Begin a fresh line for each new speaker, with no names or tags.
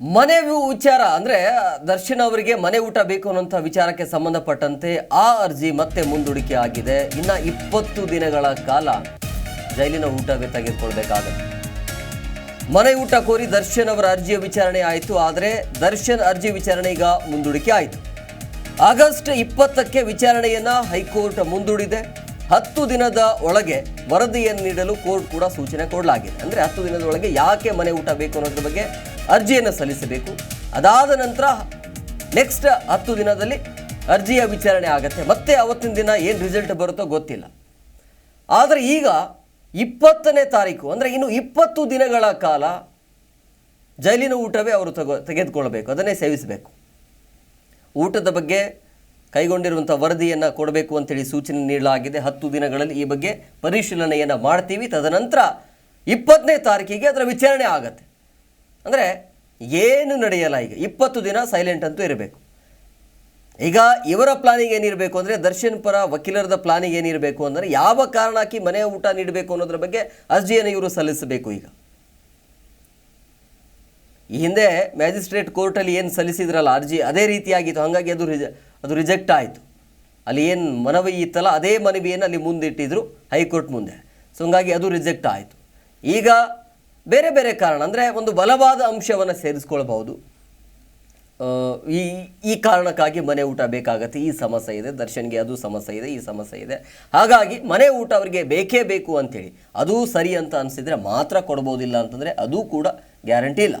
ಮನೆ ವಿಚಾರ ಅಂದ್ರೆ ದರ್ಶನ್ ಅವರಿಗೆ ಮನೆ ಊಟ ಬೇಕು ಅನ್ನೋಂಥ ವಿಚಾರಕ್ಕೆ ಸಂಬಂಧಪಟ್ಟಂತೆ ಆ ಅರ್ಜಿ ಮತ್ತೆ ಮುಂದೂಡಿಕೆ ಆಗಿದೆ. ಇನ್ನ ಇಪ್ಪತ್ತು ದಿನಗಳ ಕಾಲ ಜೈಲಿನ ಊಟವೇ ತೆಗೆದುಕೊಳ್ಬೇಕಾಗುತ್ತೆ ಮನೆ ಊಟ ಕೋರಿ ದರ್ಶನ್ ಅವರ ಅರ್ಜಿಯ ವಿಚಾರಣೆ ಆಯಿತು ಆದರೆ ದರ್ಶನ್ ಅರ್ಜಿ ವಿಚಾರಣೆ ಈಗ ಮುಂದೂಡಿಕೆ ಆಯಿತು. ಆಗಸ್ಟ್ ಇಪ್ಪತ್ತಕ್ಕೆ ವಿಚಾರಣೆಯನ್ನ ಹೈಕೋರ್ಟ್ ಮುಂದೂಡಿದೆ. ಹತ್ತು ದಿನದ ಒಳಗೆ ವರದಿಯನ್ನು ನೀಡಲು ಕೋರ್ಟ್ ಕೂಡ ಸೂಚನೆ ಕೊಡಲಾಗಿದೆ. ಅಂದರೆ ಹತ್ತು ದಿನದ ಒಳಗೆ ಯಾಕೆ ಮನೆ ಊಟ ಬೇಕು ಅನ್ನೋದ್ರ ಬಗ್ಗೆ ಅರ್ಜಿಯನ್ನು ಸಲ್ಲಿಸಬೇಕು. ಅದಾದ ನಂತರ ನೆಕ್ಸ್ಟ್ ಹತ್ತು ದಿನದಲ್ಲಿ ಅರ್ಜಿಯ ವಿಚಾರಣೆ ಆಗುತ್ತೆ. ಮತ್ತೆ ಅವತ್ತಿನ ದಿನ ಏನು ರಿಸಲ್ಟ್ ಬರುತ್ತೋ ಗೊತ್ತಿಲ್ಲ. ಆದರೆ ಈಗ ಇಪ್ಪತ್ತನೇ ತಾರೀಕು, ಅಂದರೆ ಇನ್ನು ಇಪ್ಪತ್ತು ದಿನಗಳ ಕಾಲ ಜೈಲಿನ ಊಟವೇ ಅವರು ತಗೋ, ತೆಗೆದುಕೊಳ್ಬೇಕು, ಅದನ್ನೇ ಸೇವಿಸಬೇಕು. ಊಟದ ಬಗ್ಗೆ ಕೈಗೊಂಡಿರುವಂಥ ವರದಿಯನ್ನು ಕೊಡಬೇಕು ಅಂತೇಳಿ ಸೂಚನೆ ನೀಡಲಾಗಿದೆ. ಹತ್ತು ದಿನಗಳಲ್ಲಿ ಈ ಬಗ್ಗೆ ಪರಿಶೀಲನೆಯನ್ನು ಮಾಡ್ತೀವಿ. ತದನಂತರ ಇಪ್ಪತ್ತನೇ ತಾರೀಕಿಗೆ ಅದರ ವಿಚಾರಣೆ ಆಗತ್ತೆ. ಅಂದರೆ ಏನು ನಡೆಯಲ್ಲ ಈಗ. ಇಪ್ಪತ್ತು ದಿನ ಸೈಲೆಂಟ್ ಅಂತೂ ಇರಬೇಕು. ಈಗ ಇವರ ಪ್ಲಾನಿಂಗ್ ಏನಿರಬೇಕು ಅಂದರೆ ದರ್ಶನ್ ಪರ ವಕೀಲರದ ಪ್ಲಾನಿಂಗ್ ಏನಿರಬೇಕು ಅಂದರೆ ಯಾವ ಕಾರಣಕ್ಕೆ ಮನೆಯ ಊಟ ನೀಡಬೇಕು ಅನ್ನೋದ್ರ ಬಗ್ಗೆ ಅರ್ಜಿಯನ್ನು ಇವರು ಸಲ್ಲಿಸಬೇಕು ಈಗ. ಈ ಹಿಂದೆ ಮ್ಯಾಜಿಸ್ಟ್ರೇಟ್ ಕೋರ್ಟಲ್ಲಿ ಏನು ಸಲ್ಲಿಸಿದ್ರಲ್ಲ, ಅರ್ಜಿ ಅದೇ ರೀತಿಯಾಗಿತ್ತು. ಹಾಗಾಗಿ ಅದು ರಿಜ, ಅದು ರಿಜೆಕ್ಟ್ ಆಯಿತು. ಅಲ್ಲಿ ಏನು ಮನವಿ ಇತ್ತಲ್ಲ, ಅದೇ ಮನವಿಯನ್ನು ಅಲ್ಲಿ ಮುಂದಿಟ್ಟಿದ್ರು ಹೈಕೋರ್ಟ್ ಮುಂದೆ. ಸೊ ಹಂಗಾಗಿ ಅದು ರಿಜೆಕ್ಟ್ ಆಯಿತು. ಈಗ ಬೇರೆ ಬೇರೆ ಕಾರಣ, ಅಂದರೆ ಒಂದು ಬಲವಾದ ಅಂಶವನ್ನು ಸೇರಿಸ್ಕೊಳ್ಬಹುದು. ಈ ಈ ಕಾರಣಕ್ಕಾಗಿ ಮನೆ ಊಟ ಬೇಕಾಗತ್ತೆ, ಈ ಸಮಸ್ಯೆ ಇದೆ, ದರ್ಶನ್ಗೆ ಅದು ಸಮಸ್ಯೆ ಇದೆ, ಈ ಸಮಸ್ಯೆ ಇದೆ. ಹಾಗಾಗಿ ಮನೆ ಊಟ ಅವರಿಗೆ ಬೇಕೇ ಬೇಕು ಅಂತೇಳಿ ಅದು ಸರಿ ಅಂತ ಅನಿಸಿದರೆ ಮಾತ್ರ ಕೊಡ್ಬೋದಿಲ್ಲ ಅಂತಂದರೆ ಅದು ಕೂಡ ಗ್ಯಾರಂಟಿ ಇಲ್ಲ.